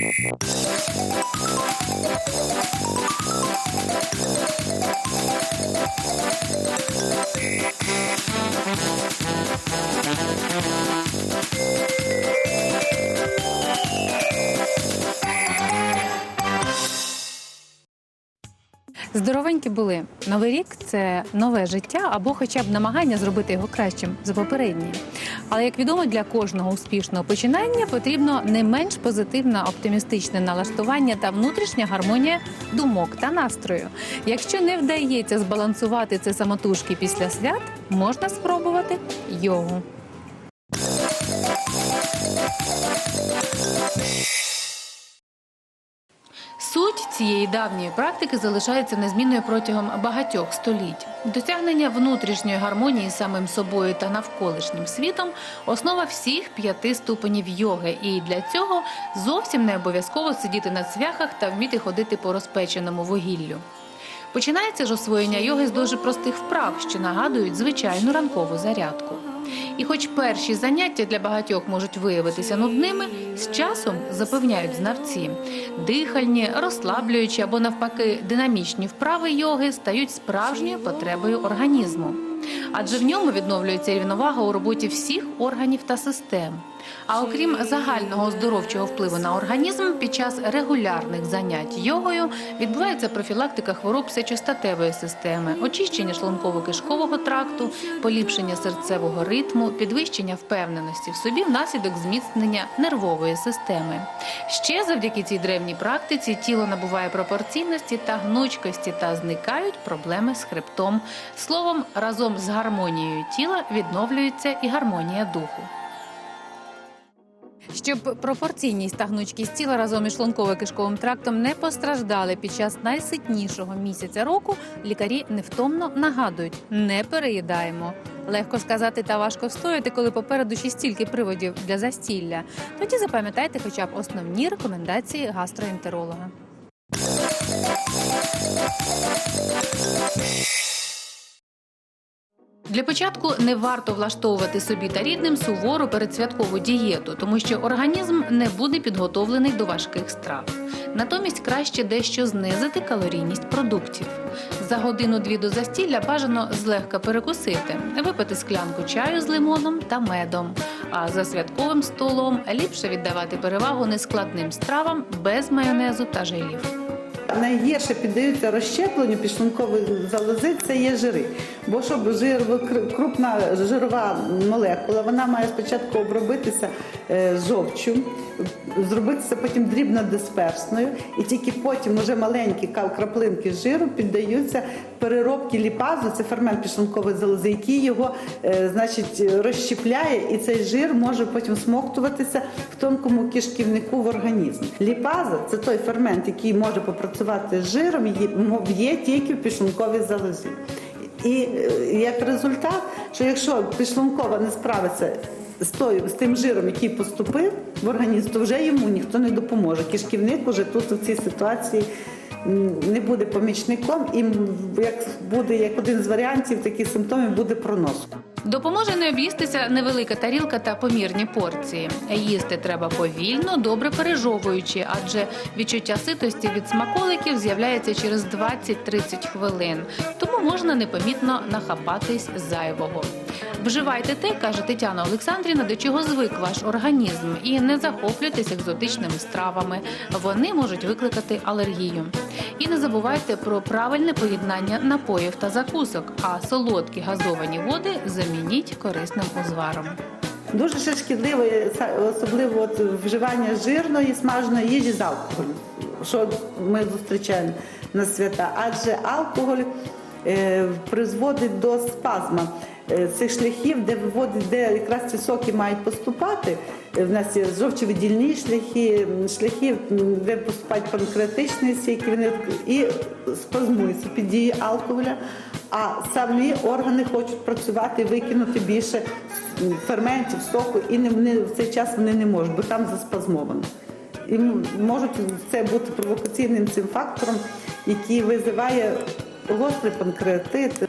Thank Здоровенькі були. Новий рік це нове життя або хоча б намагання зробити його кращим за попередній. Але як відомо, для кожного успішного починання потрібно не менш позитивне оптимістичне налаштування та внутрішня гармонія думок та настрою. Якщо не вдається збалансувати це самотужки після свят, можна спробувати йогу. Суть цієї давньої практики залишається незмінною протягом багатьох століть. Досягнення внутрішньої гармонії з самим собою та навколишнім світом основа всіх п'яти ступенів йоги. І для цього зовсім не обов'язково сидіти на цвяхах та вміти ходити по розпеченому вугіллю. Починається ж освоєння йоги з дуже простих вправ, що нагадують звичайну ранкову зарядку. І хоч перші заняття для багатьох можуть виявитися нудними, з часом запевняють знавці, дихальні, розслаблюючі або навпаки динамічні вправи йоги стають справжньою потребою організму. Адже в ньому відновлюється рівновага у роботі всіх органів та систем. А окрім загального оздоровчого впливу на організм, під час регулярних занять йогою відбувається профілактика хвороб сечостатевої системи, очищення шлунково-кишкового тракту, поліпшення серцевого ритму, підвищення впевненості в собі внаслідок зміцнення нервової системи. Ще завдяки цій древній практиці тіло набуває пропорційності та гнучкості та зникають проблеми з хребтом. Словом, разом з гармонією тіла відновлюється і гармонія духу. Щоб пропорційність та гнучкість тіла разом із шлунково-кишковим трактом не постраждали під час найситнішого місяця року, лікарі невтомно нагадують: не переїдаємо. Легко сказати та важко встояти, коли попереду ще стільки приводів для застілля. Тоді запам'ятайте хоча б основні рекомендації гастроентеролога. Для початку не варто влаштовувати собі та рідним сувору передсвяткову дієту, тому що організм не буде підготовлений до важких страв. Натомість краще дещо знизити калорійність продуктів. За годину-дві до застілля бажано злегка перекусити, випити склянку чаю з лимоном та медом. А за святковим столом ліпше віддавати перевагу нескладним стравам без майонезу та желів. Найгірше піддаються розщепленню підшлункової залози це є жири. Бо щоб жир, крупна жирова молекула, вона має спочатку обробитися е, жовчю, зробитися потім дрібно дисперсною, і тільки потім уже маленькі краплинки жиру піддаються переробці ліпазу, це фермент підшлункової залози, який його е, значить, розщепляє, і цей жир може потім смоктуватися в тонкому кишківнику в організмі. Ліпаза це той фермент, який може попрацювати з жиром, є- тільки в підшлунковій залозі. І е, як результат, що якщо підшлункова не справиться з, тою, з тим жиром, який поступив в організм, то вже йому ніхто не допоможе. Кишківник уже тут в цій ситуації не буде помічником, і як буде як один з варіантів таких симптомів буде пронос. Допоможе не об'їстися невелика тарілка та помірні порції. Їсти треба повільно, добре пережовуючи, адже відчуття ситості від смаколиків з'являється через 20-30 хвилин. Тому можна непомітно нахапатись зайвого. Вживайте те, каже Тетяна Олександрівна, до чого звик ваш організм, і не захоплюйтесь екзотичними стравами. Вони можуть викликати алергію. І не забувайте про правильне поєднання напоїв та закусок, а солодкі газовані води замініть корисним узваром. Дуже ще шкідливо, особливо от вживання жирної, смаженої їжі з алкоголем, що ми зустрічаємо на свята. Адже алкоголь е, призводить до спазма е, цих шляхів, де виводить, де якраз ці соки мають поступати. Е, В нас є жовчовидільні шляхи, шляхи, де поступають панкреатичні сіки, вони і спазмуються під дією алкоголя. А самі органи хочуть працювати, викинути більше ферментів, соку, і вони, в цей час вони не можуть, бо там заспазмовано. І можуть це бути провокаційним цим фактором, який визиває гострий панкреатит,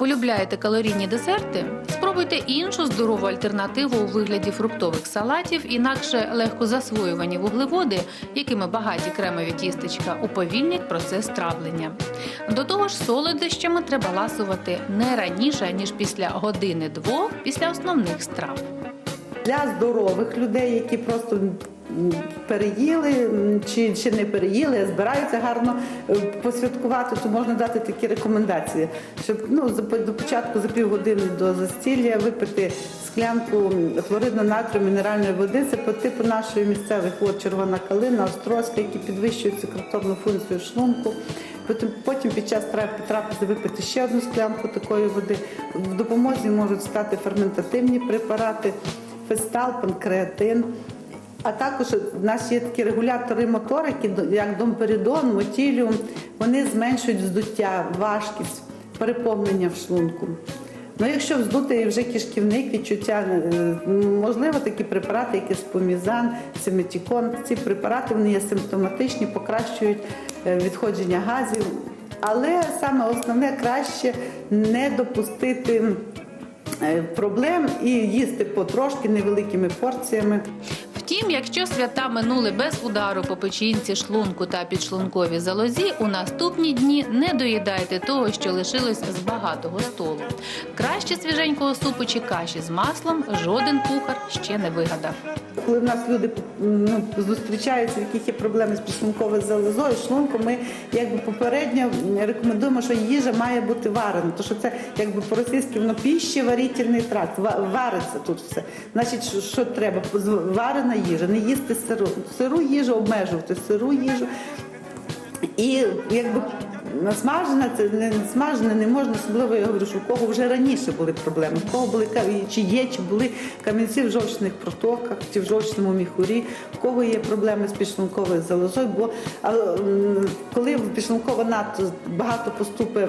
полюбляєте калорійні десерти, спробуйте іншу здорову альтернативу у вигляді фруктових салатів, інакше легко засвоювані вуглеводи, якими багаті кремові тістечка, уповільнять процес травлення. До того ж, солодощами треба ласувати не раніше ніж після години-двох після основних страв. Для здорових людей, які просто переїли чи, чи не переїли, збираються гарно е, посвяткувати, то можна дати такі рекомендації, щоб ну, до початку за півгодини до застілля випити склянку хлоридно-натрію мінеральної води. Це по типу нашої місцевих вод червона калина, острозька, які підвищують секреторну функцію шлунку. Потім, потім під час трап- трапези випити ще одну склянку такої води. В допомозі можуть стати ферментативні препарати, фестал, панкреатин. А також в нас є такі регулятори моторики, як домперидон, мотіліум. Вони зменшують вздуття, важкість, переповнення в шлунку. Ну, якщо вздутий вже кишківник, відчуття, е, можливо, такі препарати, як еспомізан, симетікон. Ці препарати вони є симптоматичні, покращують е, відходження газів. Але саме основне краще не допустити е, проблем і їсти потрошки невеликими порціями. Втім, якщо свята минули без удару по печінці, шлунку та підшлунковій залозі, у наступні дні не доїдайте того, що лишилось з багатого столу. Краще свіженького супу чи каші з маслом жоден кухар ще не вигадав. Коли в нас люди ну, зустрічаються, в яких є проблеми з підшлунковою залозою, шлунком, ми якби попередньо рекомендуємо, що їжа має бути варена, тому що це якби по-російськи воно піщі варительний тракт, вариться тут все. Значить, що, що треба? Варена їжа, не їсти сиру, сиру їжу, обмежувати сиру їжу. І якби смажена, це не смажена не можна, особливо я говорю, що у кого вже раніше були проблеми, у кого були чи є, чи були камінці в жовчних протоках, чи в жовчному міхурі, у кого є проблеми з підшлунковою залозою, бо коли в підшлункова надто багато поступить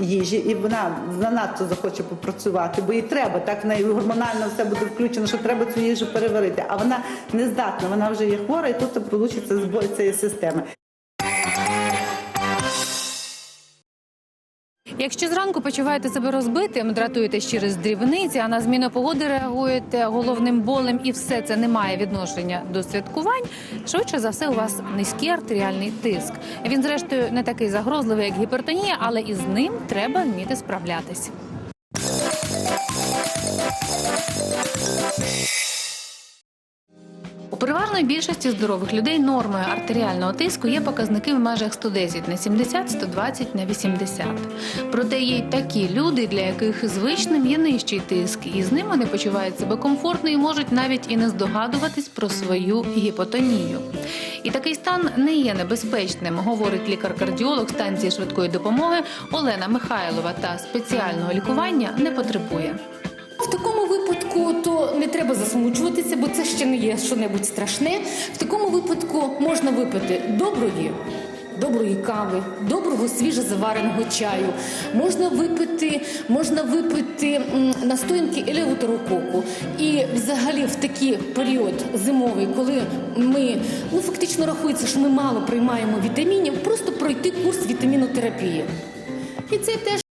їжі, і вона занадто захоче попрацювати, бо їй треба, так в неї гормонально все буде включено, що треба цю їжу переварити. А вона не здатна, вона вже є хвора, і тут вийде збой цієї системи. Якщо зранку почуваєте себе розбитим, дратуєтесь через дрібниці, а на зміну погоди реагуєте головним болем, і все це не має відношення до святкувань, швидше за все у вас низький артеріальний тиск. Він, зрештою, не такий загрозливий, як гіпертонія, але із ним треба вміти справлятись. Переважної більшості здорових людей нормою артеріального тиску є показники в межах 110 на 70, 120 на 80. Проте є й такі люди, для яких звичним є нижчий тиск, і з ним вони почувають себе комфортно і можуть навіть і не здогадуватись про свою гіпотонію. І такий стан не є небезпечним, говорить лікар-кардіолог станції швидкої допомоги Олена Михайлова та спеціального лікування не потребує. В такому випадку то не треба засмучуватися, бо це ще не є що-небудь страшне. В такому випадку можна випити доброї. Доброї кави, доброго свіжозавареного чаю. Можна випити, можна випити настоянки елеутерококу. І взагалі в такий період зимовий, коли ми ну фактично рахується, що ми мало приймаємо вітамінів, просто пройти курс вітамінотерапії. І це теж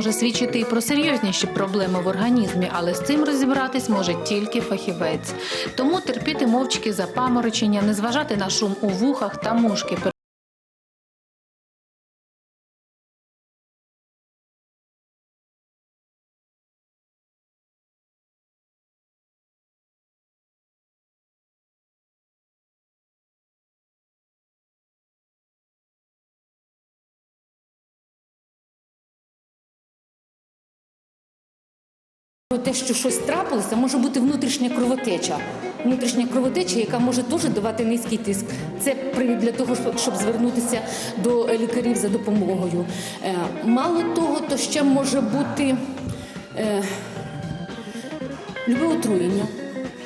може свідчити і про серйозніші проблеми в організмі, але з цим розібратись може тільки фахівець. Тому терпіти мовчки запаморочення, не зважати на шум у вухах та мушки. Те, що щось трапилося, може бути внутрішня кровотеча. Внутрішня кровотеча, яка може теж давати низький тиск. Це привід для того, щоб- звернутися до лікарів за допомогою. Е, Мало того, то ще може бути е, любе отруєння.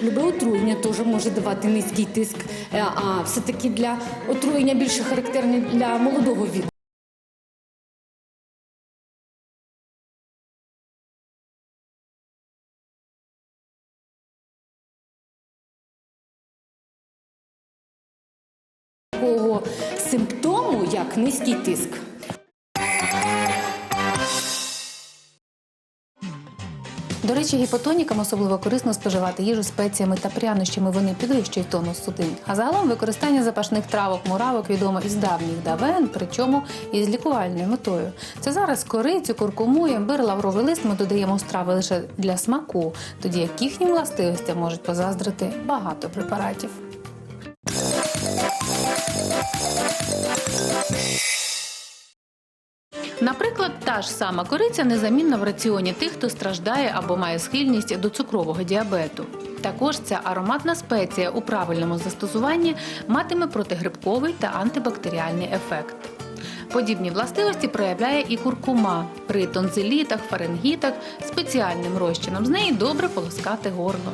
Любе отруєння теж може давати низький тиск, Е, а все-таки для отруєння більше характерне для молодого віку. Симптому, низький тиск. До речі, гіпотонікам особливо корисно споживати їжу спеціями та прянощами. Вони підвищують тонус судин. А загалом використання запашних травок муравок відомо із давніх давен, причому із лікувальною метою. Це зараз корицю, куркуму, імбир, лавровий лист ми додаємо страви лише для смаку, тоді як їхнім властивостям можуть позаздрити багато препаратів. Наприклад, та ж сама кориця незамінна в раціоні тих, хто страждає або має схильність до цукрового діабету. Також ця ароматна спеція у правильному застосуванні матиме протигрибковий та антибактеріальний ефект. Подібні властивості проявляє і куркума при тонзилітах, фарингітах спеціальним розчином. З неї добре полоскати горло.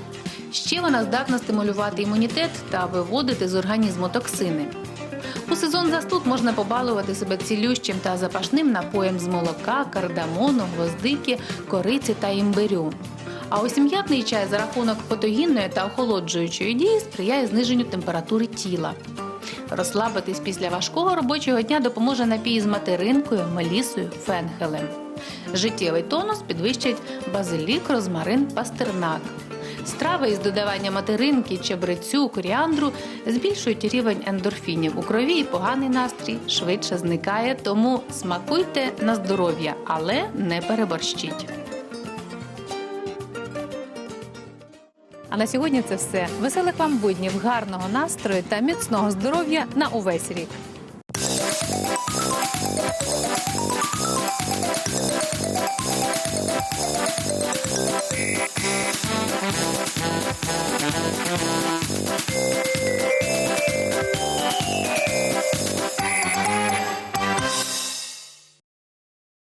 Ще вона здатна стимулювати імунітет та виводити з організму токсини. У сезон застуд можна побалувати себе цілющим та запашним напоєм з молока, кардамону, гвоздики, кориці та імбирю. А ось м'ятний чай за рахунок фотогінної та охолоджуючої дії сприяє зниженню температури тіла. Розслабитись після важкого робочого дня допоможе напій з материнкою, мелісою, фенхелем. Життєвий тонус підвищать базилік, розмарин, пастернак. Страви із додаванням материнки, чебрецю, коріандру збільшують рівень ендорфінів у крові і поганий настрій швидше зникає. Тому смакуйте на здоров'я, але не переборщіть. А на сьогодні це все. Веселих вам буднів, гарного настрою та міцного здоров'я на увесь рік. Thank you.